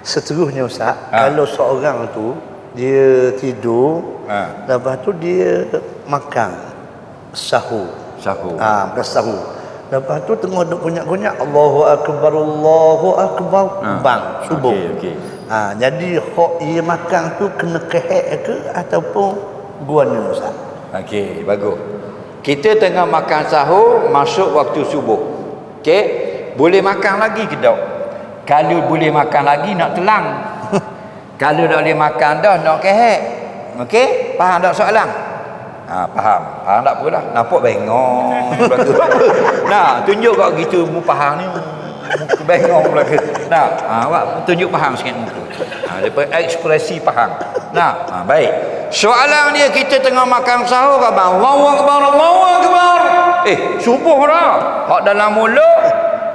Seterusnya Ustaz, Ha. kalau seorang tu dia tidur, Ha. lepas tu dia makan sahur. Sahur. Ah, ha, sahur. Lepas tu tengah duk kunyak-kunyak Allahu akbar Allahu akbar Ha. bang subuh. Okey, okey. Ha, jadi hok ia makan tu kena kehek ke ataupun guana Ustaz? Okey, bagus. Kita tengah makan sahur, masuk waktu subuh. Okey? Boleh makan lagi ke tak? Kalau boleh makan lagi nak telang. Kalau tak boleh makan dah nak kehek. Okey? Faham tak soalan? Ha, faham. Faham tak apalah. Nampak bengong. nah, tunjuk kau gitu mu faham ni. Muka bengong belaka. Nah, ha, awak tunjuk faham sikit muka. Ha, depa ekspresi faham. Nah, ha, baik. Soalan dia kita tengah makan sahur abang. Allahu akbar, Allahu akbar. Eh, subuh dah. Hak dalam mulut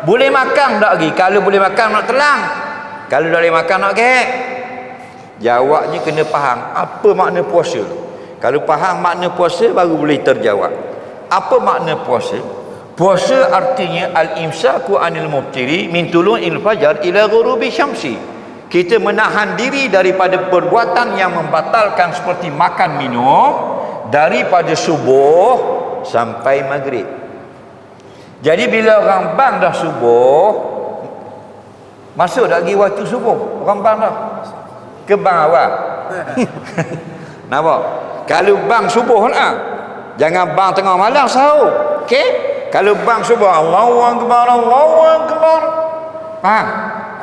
boleh makan tak lagi? Kalau boleh makan nak telang. Kalau boleh makan nak kek. Jawabnya kena faham apa makna puasa. Kalau faham makna puasa baru boleh terjawab. Apa makna puasa? Puasa artinya al-imsaku anil muftiri min tulu'il fajar ila ghurubi syamsi. Kita menahan diri daripada perbuatan yang membatalkan seperti makan minum daripada subuh sampai maghrib. Jadi bila orang bang dah subuh masuk dah lagi waktu subuh. Orang bang dah. Ke bang awal nampak? Kalau bang subuh lah. Jangan bang tengah malam sahur. Okey? Kalau bang subuh Allahu akbar Allahu akbar. Faham?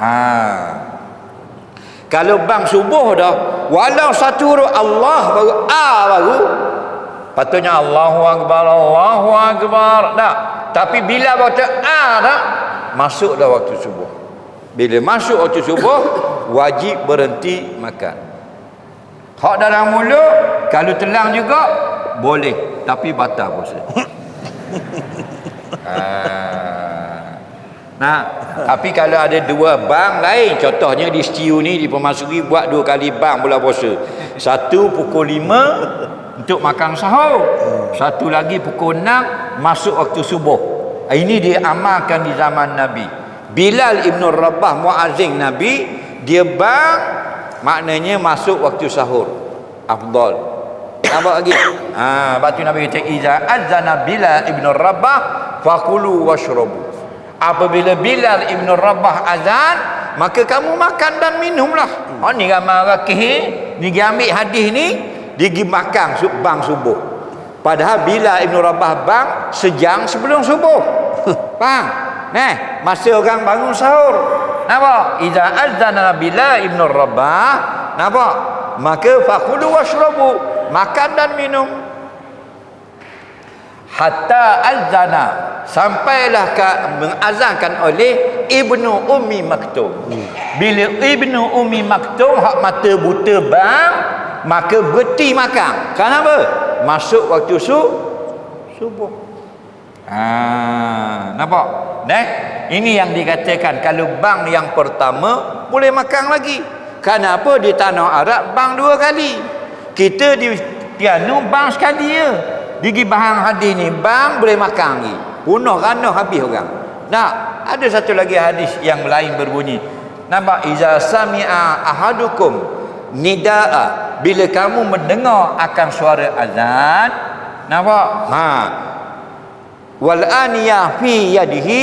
Ha. Kalau bang subuh dah walau satu huruf Allah baru A baru. Patutnya Allahu akbar Allahu akbar. Tak tapi bila baca A dah masuk dah waktu subuh. Bila masuk waktu subuh wajib berhenti makan. Hak dalam mulut kalau telang juga boleh. Tapi batal puasa. Ah. Nah, tapi kalau ada dua bank lain, contohnya di Stiu ni di Pemasuri buat dua kali bank bulan puasa. Satu pukul 5 untuk makan sahur. Satu lagi pukul 6 masuk waktu subuh. Ini diamalkan di zaman Nabi. Bilal Ibn Rabah muazzin Nabi, dia bang maknanya masuk waktu sahur. Afdal. Nampak lagi? Ha, batu Nabi kata iza azana Bilal Ibn Rabah fakulu washrabu. Apabila Bilal Ibn Rabah azan, maka kamu makan dan minumlah. Oh ni ramai kehir, ni pergi ambil hadis ni, dia pergi makan bang subuh. Padahal Bilal Ibn Rabah bang sejam sebelum subuh. Faham? Nah, masa orang bangun sahur. Nampak? Iza azana Bilal Ibn Rabah, nampak? Maka fakulu washrabu, makan dan minum hatta azana sampailah ke mengazankan oleh Ibnu Ummi Maktum. Bila Ibnu Ummi Maktum hak mata buta bang maka berhenti makan. Kenapa? Masuk waktu su subuh. Ah, nampak? Nah, ini yang dikatakan kalau bang yang pertama boleh makan lagi. Kenapa di tanah Arab bang dua kali? Kita di Tianu bang sekali je. Digi bahan hadis ni bang boleh makan lagi. Punah rana habis orang. Nah, ada satu lagi hadis yang lain berbunyi. Nampak iza sami'a ahadukum nidaa bila kamu mendengar akan suara azan nampak? Ha. Wal aniyah fi yadihi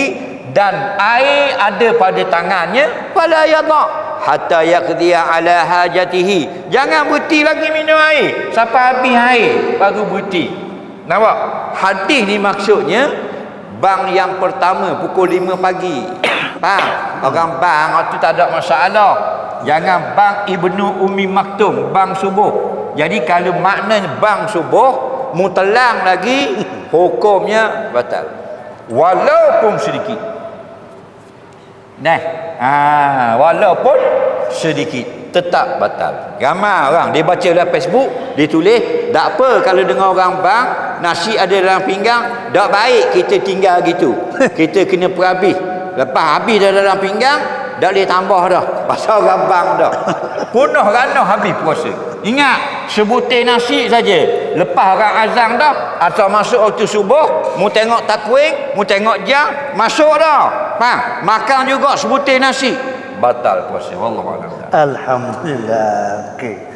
dan air ada pada tangannya fala yadha. Hatta yaqdiya ala hajatihi. Jangan berhenti lagi minum air. Sampai habis air baru berhenti. Nampak? Hadis ni maksudnya bang yang pertama pukul 5 pagi. Faham orang bang waktu tak ada masalah jangan bang ibnu umi maktum bang subuh. Jadi kalau makna bang subuh mutelang lagi hukumnya batal. Walaupun sedikit. Nah ah walaupun sedikit tetap batal. Ramai orang dia baca dalam Facebook dia tulis tak apa kalau dengar orang bang nasi ada dalam pinggang tak baik kita tinggal gitu. Kita kena perhabis. Lepas habis dah dalam pinggang tak boleh tambah dah. Pasal bang dah. Punah rana habis puasa. Ingat sebutir nasi saja. Lepas orang azan dah atau masuk waktu subuh mu tengok takwing mu tengok jam masuk dah. Faham? Makan juga sebutir nasi. Batal puasa wallahu a'lam. Alhamdulillah. Okey.